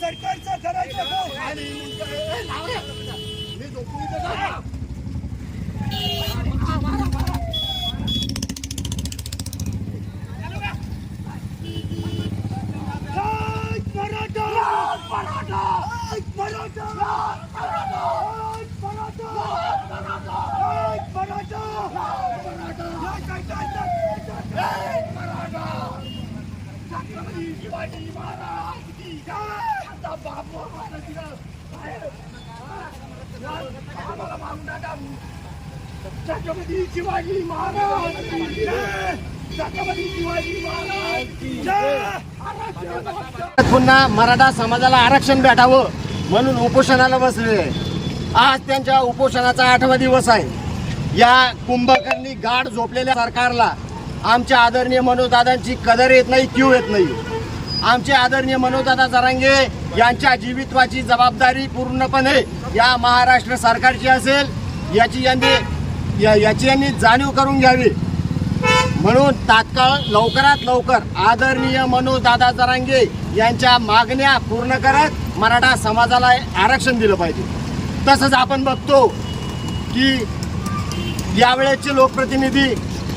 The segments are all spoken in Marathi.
सरकारचा करायचा तो. आणि मराठा! मराठा! मराठा! जय मराठा! जय, जय, जय, जय. छत्रपती शिवाजी महाराज की आता बापू मला तिला बाहेर. आम्हाला मारून टाका. छत्रपती शिवाजी महाराज की जय. छत्रपती शिवाजी महाराज की जय. पुन्हा मराठा समाजाला आरक्षण भेटावं म्हणून उपोषणाला बसलेले आज त्यांच्या उपोषणाचा आठवा दिवस आहे या कुंभकर्णी गाढ झोपलेल्या सरकारला आमच्या आदरणीय मनोदादांची कदर येत नाही क्यू येत नाही आमचे आदरणीय मनोदादा जरांगे यांच्या जीवित्वाची जबाबदारी पूर्णपणे या महाराष्ट्र सरकारची असेल याची यांनी या- याची यांनी जाणीव करून घ्यावी. म्हणून तात्काळ लवकरात लवकर आदरणीय मनोजदादा जरांगे यांच्या मागण्या पूर्ण करत मराठा समाजाला आरक्षण दिलं पाहिजे. तसंच आपण बघतो की यावेळेचे लोकप्रतिनिधी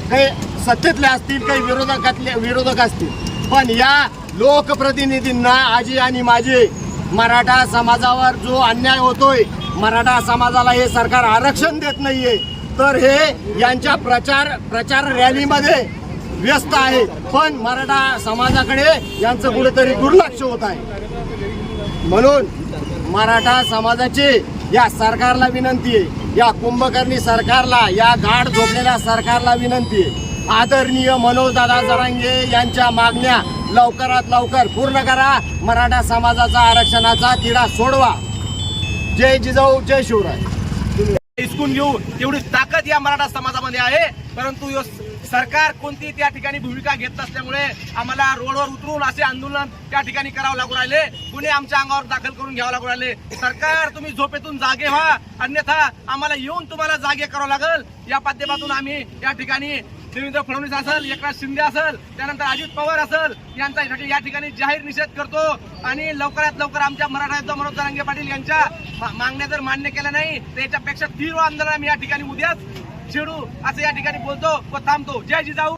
काही सत्तेतले असतील काही विरोधकातले विरोधक असतील. पण या लोकप्रतिनिधींना आजी आणि माझे मराठा समाजावर जो अन्याय होतोय मराठा समाजाला हे सरकार आरक्षण देत नाहीये तर हे यांच्या प्रचार प्रचार रॅलीमध्ये व्यस्त आहे. पण मराठा समाजाकडे यांचं कुठेतरी दुर्लक्ष होत आहे. म्हणून मराठा समाजाची या सरकारला विनंती आहे. या कुंभकर्णी सरकारला या गाढ झोपलेल्या सरकारला विनंती आहे. आदरणीय मनोजदादा जरांगे यांच्या मागण्या लवकरात लवकर पूर्ण करा. मराठा समाजाचा आरक्षणाचा तिढा सोडवा. जय जिजाऊ जय शिवराय. हिसकून घेऊ. एवढी ताकद या मराठा समाजामध्ये आहे. परंतु सरकार कोणती त्या ठिकाणी भूमिका घेत नसल्यामुळे आम्हाला रोडवर उतरून असे आंदोलन त्या ठिकाणी करावं लागू राहिले. गुन्हे आमच्या अंगावर दाखल करून घ्यावं लागू राहिले. सरकार तुम्ही झोपेतून जागे व्हा. अन्यथा आम्हाला येऊन तुम्हाला जागे करावं लागेल. या माध्यमातून आम्ही या ठिकाणी देवेंद्र फडणवीस असेल एकनाथ शिंदे असेल त्यानंतर अजित पवार असेल यांचा या ठिकाणी- या ठिकाणी जाहीर निषेध करतो. आणि लवकरात लवकर आमच्या मराठा मनोज जरांगे पाटील यांच्या मा- मागण्या जर मान्य केल्या नाही तर याच्यापेक्षा तीव्र आंदोलन आम्ही या ठिकाणी उद्याच छेडू असं या ठिकाणी बोलतो व थांबतो. जय जिजाऊ.